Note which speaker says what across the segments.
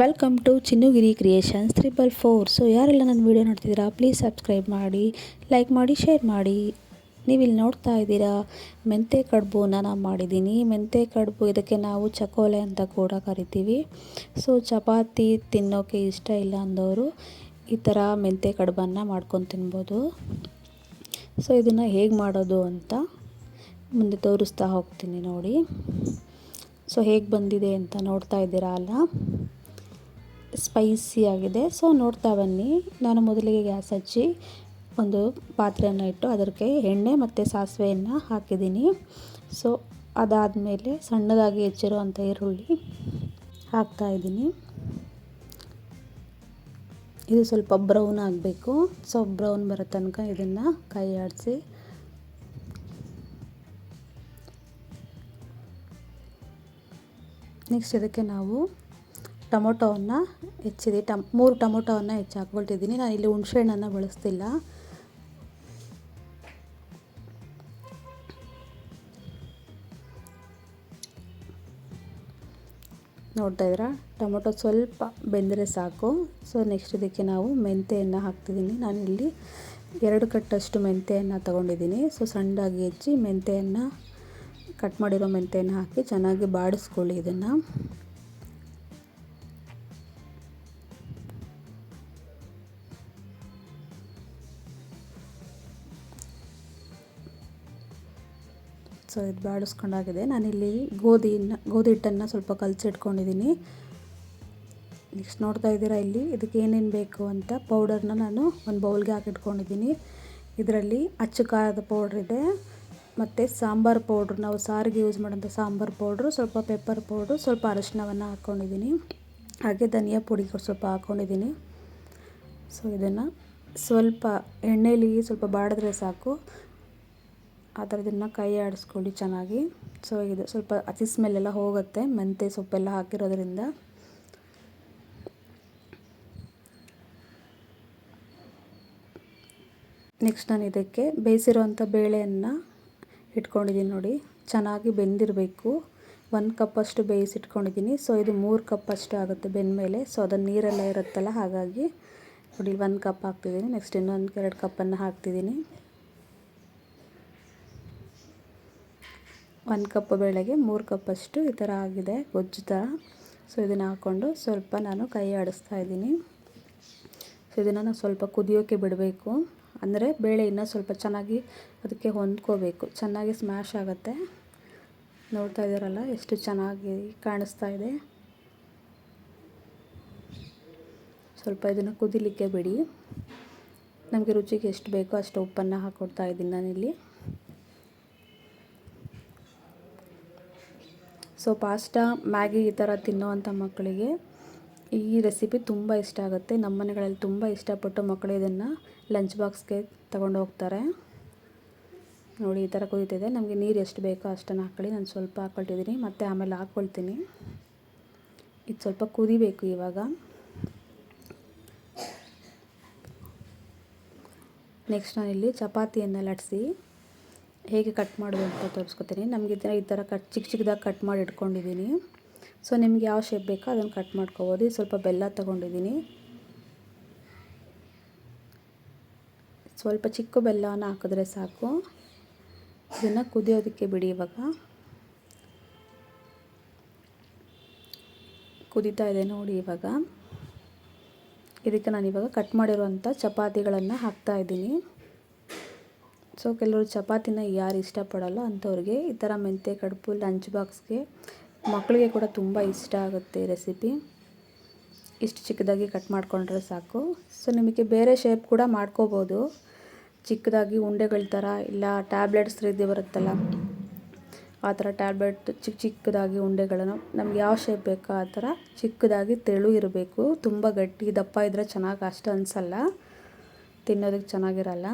Speaker 1: Welcome to Chinnugiri creations triple four so ಯಾರೆಲ್ಲ ನನ್ನ video ನೋಡ್ತಿದ್ದೀರಾ ಪ್ಲೀಸ್ ಸಬ್ಸ್ಕ್ರೈಬ್ ಮಾಡಿ ಲೈಕ್ ಮಾಡಿ ಶೇರ್ ಮಾಡಿ. ನೀವಿಲ್ಲಿ ನೋಡ್ತಾ ಇದ್ದೀರಾ, ಮೆಂತೆ ಕಡುಬುನ ನಾನು ಮಾಡಿದ್ದೀನಿ. ಮೆಂತೆ ಕಡುಬು, ಇದಕ್ಕೆ ನಾವು ಚಕೋಲೆ ಅಂತ ಕೂಡ ಕರಿತೀವಿ. ಸೊ ಚಪಾತಿ ತಿನ್ನೋಕ್ಕೆ ಇಷ್ಟ ಇಲ್ಲ ಅಂದವರು ಈ ಥರ ಮೆಂತೆ ಕಡುಬನ್ನು ಮಾಡ್ಕೊಂಡು ತಿನ್ಬೋದು. ಸೊ ಇದನ್ನು ಹೇಗೆ ಮಾಡೋದು ಅಂತ ಮುಂದೆ ತೋರಿಸ್ತಾ ಹೋಗ್ತೀನಿ ನೋಡಿ. ಸೊ ಹೇಗೆ ಬಂದಿದೆ ಅಂತ ನೋಡ್ತಾ ಇದ್ದೀರಾ ಅಲ್ಲ? ಸ್ಪೈಸಿ ಆಗಿದೆ. ಸೊ ನೋಡ್ತಾ ಬನ್ನಿ. ನಾನು ಮೊದಲಿಗೆ ಗ್ಯಾಸ್ ಹಚ್ಚಿ ಒಂದು ಪಾತ್ರೆಯನ್ನು ಇಟ್ಟು ಅದಕ್ಕೆ ಎಣ್ಣೆ ಮತ್ತು ಸಾಸಿವೆಯನ್ನು ಹಾಕಿದ್ದೀನಿ. ಸೊ ಅದಾದಮೇಲೆ ಸಣ್ಣದಾಗಿ ಹೆಚ್ಚಿರುವಂಥ ಈರುಳ್ಳಿ ಹಾಕ್ತಾಯಿದ್ದೀನಿ ಇದು ಸ್ವಲ್ಪ ಬ್ರೌನ್ ಆಗಬೇಕು. ಸೊ ಬ್ರೌನ್ ಬರೋ ತನಕ ಇದನ್ನು ಕೈ ಆಡಿಸಿ. ನೆಕ್ಸ್ಟ್ ಇದಕ್ಕೆ ನಾವು ಟೊಮೊಟೊವನ್ನು ಹೆಚ್ಚಿದೆ, ಟಮ್, ಮೂರು ಟೊಮೊಟೊವನ್ನು ಹೆಚ್ಚಿ ಹಾಕ್ಕೊಳ್ತಿದ್ದೀನಿ. ನಾನು ಇಲ್ಲಿ ಹುಣಸೆಹಣ್ಣನ್ನು ಬಳಸ್ತಿಲ್ಲ. ನೋಡ್ತಾ ಇದ್ದೀರಾ? ಟೊಮೊಟೊ ಸ್ವಲ್ಪ ಬೆಂದರೆ ಸಾಕು. ಸೊ, ನೆಕ್ಸ್ಟ್ ಇದಕ್ಕೆ ನಾವು ಮೆಂತೆಯನ್ನು ಹಾಕ್ತಿದ್ದೀನಿ. ಇಲ್ಲಿ ಎರಡು ಕಟ್ಟಷ್ಟು ಮೆಂತೆಯನ್ನು ತಗೊಂಡಿದ್ದೀನಿ. ಸೊ, ಸಣ್ಣದಾಗಿ ಹೆಚ್ಚಿ ಮೆಂತೆಯನ್ನು, ಕಟ್ ಮಾಡಿರೋ ಮೆಂತೆಯನ್ನು ಹಾಕಿ ಚೆನ್ನಾಗಿ ಬಾಡಿಸ್ಕೊಳ್ಳಿ ಇದನ್ನು. ಸೊ ಇದು ಬಾಡಿಸ್ಕೊಂಡಾಗಿದೆ. ನಾನಿಲ್ಲಿ ಗೋಧಿನ, ಗೋಧಿ ಹಿಟ್ಟನ್ನು ಸ್ವಲ್ಪ ಕಲಸಿಟ್ಕೊಂಡಿದ್ದೀನಿ ನೆಕ್ಸ್ಟ್ ನೋಡ್ತಾ ಇದ್ದೀರಾ ಇಲ್ಲಿ? ಇದಕ್ಕೆ ಏನೇನು ಬೇಕು ಅಂತ ಪೌಡರ್ನ ನಾನು ಒಂದು ಬೌಲ್ಗೆ ಹಾಕಿಟ್ಕೊಂಡಿದ್ದೀನಿ ಇದರಲ್ಲಿ ಅಚ್ಚು ಖಾರದ ಪೌಡ್ರ್ ಇದೆ. ಮತ್ತು ಸಾಂಬಾರು ಪೌಡ್ರ್, ನಾವು ಸಾರಿಗೆ ಯೂಸ್ ಮಾಡೋಂಥ ಸಾಂಬಾರು ಪೌಡ್ರು, ಸ್ವಲ್ಪ ಪೆಪ್ಪರ್ ಪೌಡ್ರು, ಸ್ವಲ್ಪ ಅರಶಿನವನ್ನು ಹಾಕ್ಕೊಂಡಿದ್ದೀನಿ ಹಾಗೆ ಧನಿಯಾ ಪುಡಿ ಸ್ವಲ್ಪ ಹಾಕ್ಕೊಂಡಿದ್ದೀನಿ ಸೊ ಇದನ್ನು ಸ್ವಲ್ಪ ಎಣ್ಣೆಯಲ್ಲಿ ಸ್ವಲ್ಪ ಬಾಡಿದ್ರೆ ಸಾಕು. ಆ ಥರದನ್ನು ಕೈ ಆಡಿಸ್ಕೊಳ್ಳಿ ಚೆನ್ನಾಗಿ. ಸೊ ಇದು ಸ್ವಲ್ಪ ಅತಿ ಸ್ಮೆಲ್ಲೆಲ್ಲ ಹೋಗುತ್ತೆ ಮೆಂತ್ಯ ಸೊಪ್ಪೆಲ್ಲ ಹಾಕಿರೋದ್ರಿಂದ. ನೆಕ್ಸ್ಟ್ ನಾನು ಇದಕ್ಕೆ ಬೇಯಿಸಿರುವಂಥ ಬೇಳೆಯನ್ನು ಇಟ್ಕೊಂಡಿದ್ದೀನಿ ನೋಡಿ. ಚೆನ್ನಾಗಿ ಬೆಂದಿರಬೇಕು. ಒಂದು ಕಪ್ಪಷ್ಟು ಬೇಯಿಸಿಟ್ಕೊಂಡಿದ್ದೀನಿ. ಸೊ ಇದು ಮೂರು ಕಪ್ಪಷ್ಟು ಆಗುತ್ತೆ ಬೆಂದ ಮೇಲೆ ಸೊ ಅದನ್ನು ನೀರೆಲ್ಲ ಇರುತ್ತಲ್ಲ ಹಾಗಾಗಿ ನೋಡಿ, ಒಂದು ಕಪ್ ಹಾಕ್ತಿದ್ದೀನಿ. ನೆಕ್ಸ್ಟ್ ಇನ್ನೊಂದು ಎರಡು ಕಪ್ಪನ್ನು ಹಾಕ್ತಿದ್ದೀನಿ. ಒಂದು ಕಪ್ ಬೇಳೆಗೆ ಮೂರು ಕಪ್ಪಷ್ಟು ಈ ಥರ ಆಗಿದೆ, ಗೊಜ್ಜು ಥರ ಸೊ ಇದನ್ನು ಹಾಕ್ಕೊಂಡು ಸ್ವಲ್ಪ ನಾನು ಕೈ ಆಡಿಸ್ತಾ ಇದ್ದೀನಿ. ಸೊ ಇದನ್ನು ನಾನು ಸ್ವಲ್ಪ ಕುದಿಯೋಕ್ಕೆ ಬಿಡಬೇಕು. ಅಂದರೆ ಬೇಳೆ ಇನ್ನೂ ಸ್ವಲ್ಪ ಚೆನ್ನಾಗಿ ಅದಕ್ಕೆ ಹೊಂದ್ಕೋಬೇಕು. ಚೆನ್ನಾಗಿ ಸ್ಮ್ಯಾಶ್ ಆಗುತ್ತೆ. ನೋಡ್ತಾ ಇದ್ದಾರಲ್ಲ, ಎಷ್ಟು ಚೆನ್ನಾಗಿ ಕಾಣಿಸ್ತಾ ಇದೆ. ಸ್ವಲ್ಪ ಇದನ್ನು ಕುದಿಲಿಕ್ಕೆ ಬಿಡಿ. ನಮಗೆ ರುಚಿಗೆ ಎಷ್ಟು ಬೇಕೋ ಅಷ್ಟು ಉಪ್ಪನ್ನು ಹಾಕ್ಕೊಡ್ತಾ ಇದ್ದೀನಿ ನಾನಿಲ್ಲಿ. ಸೊ ಪಾಸ್ಟಾ ಮ್ಯಾಗಿ ಈ ಥರ ತಿನ್ನೋವಂಥ ಮಕ್ಕಳಿಗೆ ಈ ರೆಸಿಪಿ ತುಂಬ ಇಷ್ಟ ಆಗುತ್ತೆ. ನಮ್ಮ ಮನೆಗಳಲ್ಲಿ ತುಂಬ ಇಷ್ಟಪಟ್ಟು ಮಕ್ಕಳು ಇದನ್ನು ಲಂಚ್ ಬಾಕ್ಸ್ಗೆ ತಗೊಂಡು ಹೋಗ್ತಾರೆ. ನೋಡಿ, ಈ ಥರ ಕುದೀತಿದೆ. ನಮಗೆ ನೀರು ಎಷ್ಟು ಬೇಕೋ ಅಷ್ಟನ್ನು ಹಾಕ್ಕೊಳ್ಳಿ. ನಾನು ಸ್ವಲ್ಪ ಹಾಕ್ಕೊಳ್ತಿದ್ದೀನಿ. ಮತ್ತು ಆಮೇಲೆ ಹಾಕ್ಕೊಳ್ತೀನಿ. ಇದು ಸ್ವಲ್ಪ ಕುದಿಬೇಕು ಇವಾಗ. ನೆಕ್ಸ್ಟ್ ನಾನಿಲ್ಲಿ ಚಪಾತಿಯನ್ನು ಲಟ್ಸಿ ಹೇಗೆ ಕಟ್ ಮಾಡೋದು ಅಂತ ತೋರಿಸ್ಕೊತೀನಿ. ನಮಗೆ ಈ ಥರ ಕಟ್ ಚಿಕ್ಕ ಚಿಕ್ಕದಾಗಿ ಕಟ್ ಮಾಡಿ ಇಟ್ಕೊಂಡಿದ್ದೀನಿ ಸೊ ನಿಮ್ಗೆ ಯಾವ ಶೇಪ್ ಬೇಕೋ ಅದನ್ನು ಕಟ್ ಮಾಡ್ಕೋಬೋದು. ಸ್ವಲ್ಪ ಬೆಲ್ಲ ತೊಗೊಂಡಿದ್ದೀನಿ ಸ್ವಲ್ಪ ಚಿಕ್ಕ ಬೆಲ್ಲವನ್ನು ಹಾಕಿದ್ರೆ ಸಾಕು. ಇದನ್ನು ಕುದಿಯೋದಕ್ಕೆ ಬಿಡಿ ಇವಾಗ. ಕುದೀತಾ ಇದೆ ನೋಡಿ ಇವಾಗ. ಇದಕ್ಕೆ ನಾನು ಇವಾಗ ಕಟ್ ಮಾಡಿರುವಂಥ ಚಪಾತಿಗಳನ್ನು ಹಾಕ್ತಾ ಇದ್ದೀನಿ ಸೊ ಕೆಲವರು ಚಪಾತಿನ ಯಾರು ಇಷ್ಟಪಡಲ್ಲ ಅಂಥವ್ರಿಗೆ ಈ ಥರ ಮೆಂತ್ಯ ಕಡುಬು ಲಂಚ್ ಬಾಕ್ಸ್ಗೆ ಮಕ್ಕಳಿಗೆ ಕೂಡ ತುಂಬ ಇಷ್ಟ ಆಗುತ್ತೆ ರೆಸಿಪಿ ಇಷ್ಟು ಚಿಕ್ಕದಾಗಿ ಕಟ್ ಮಾಡಿಕೊಂಡ್ರೆ ಸಾಕು. ಸೊ ನಿಮಗೆ ಬೇರೆ ಶೇಪ್ ಕೂಡ ಮಾಡ್ಕೋಬೋದು. ಚಿಕ್ಕದಾಗಿ ಉಂಡೆಗಳ ಥರ ಇಲ್ಲ ಟ್ಯಾಬ್ಲೆಟ್ಸ್ ರೀತಿ ಬರುತ್ತಲ್ಲ. ಆ ಥರ ಟ್ಯಾಬ್ಲೆಟ್ ಚಿಕ್ಕ ಚಿಕ್ಕದಾಗಿ ಉಂಡೆಗಳನ್ನು ನಮ್ಗೆ ಯಾವ ಶೇಪ್ ಬೇಕೋ ಆ ಥರ ಚಿಕ್ಕದಾಗಿ ತೆಳು ಇರಬೇಕು. ತುಂಬ ಗಟ್ಟಿ ದಪ್ಪ ಇದ್ದರೆ ಚೆನ್ನಾಗಿ ಅಷ್ಟು ಅನಿಸಲ್ಲ. ತಿನ್ನೋದಕ್ಕೆ ಚೆನ್ನಾಗಿರಲ್ಲ.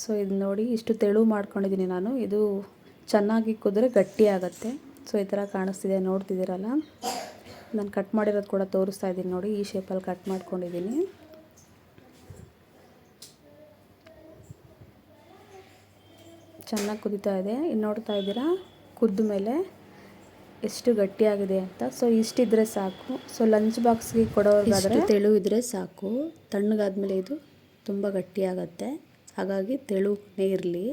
Speaker 1: ಸೊ ಇದು ನೋಡಿ ಇಷ್ಟು ತೆಳು ಮಾಡ್ಕೊಂಡಿದ್ದೀನಿ ನಾನು. ಇದು ಚೆನ್ನಾಗಿ ಕುದ್ರೆ ಗಟ್ಟಿ ಆಗುತ್ತೆ. ಸೊ ಈ ಥರ ಕಾಣಿಸ್ತಿದೆ, ನೋಡ್ತಿದ್ದೀರಲ್ಲ? ನಾನು ಕಟ್ ಮಾಡಿರೋದು ಕೂಡ ತೋರಿಸ್ತಾ ಇದ್ದೀನಿ ನೋಡಿ, ಈ ಶೇಪಲ್ಲಿ ಕಟ್ ಮಾಡ್ಕೊಂಡಿದ್ದೀನಿ. ಚೆನ್ನಾಗಿ ಕುದೀತಾ ಇದೆ. ಇನ್ನು ನೋಡ್ತಾ ಇದ್ದೀರಾ? ಕುದ್ದ ಮೇಲೆ ಎಷ್ಟು ಗಟ್ಟಿಯಾಗಿದೆ ಅಂತ. ಸೊ ಇಷ್ಟಿದ್ರೆ ಸಾಕು. ಸೊ ಲಂಚ್ ಬಾಕ್ಸ್ಗೆ ಕೊಡೋರ್ಗಾದ್ರೆ ತೆಳು ಇದ್ದರೆ ಸಾಕು. ತಣ್ಣಗಾದ್ಮೇಲೆ ಇದು ತುಂಬ ಗಟ್ಟಿಯಾಗತ್ತೆ ಹಾಗಾಗಿ ತೆಳುನೇ ಇರಲಿ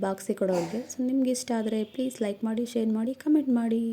Speaker 1: ಬಾಕ್ಸಿಗೆ ಕೊಡೋರಿಗೆ. ಸೊ ನಿಮ್ಗೆ ಇಷ್ಟ ಆದರೆ ಪ್ಲೀಸ್ ಲೈಕ್ ಮಾಡಿ ಶೇರ್ ಮಾಡಿ ಕಮೆಂಟ್ ಮಾಡಿ.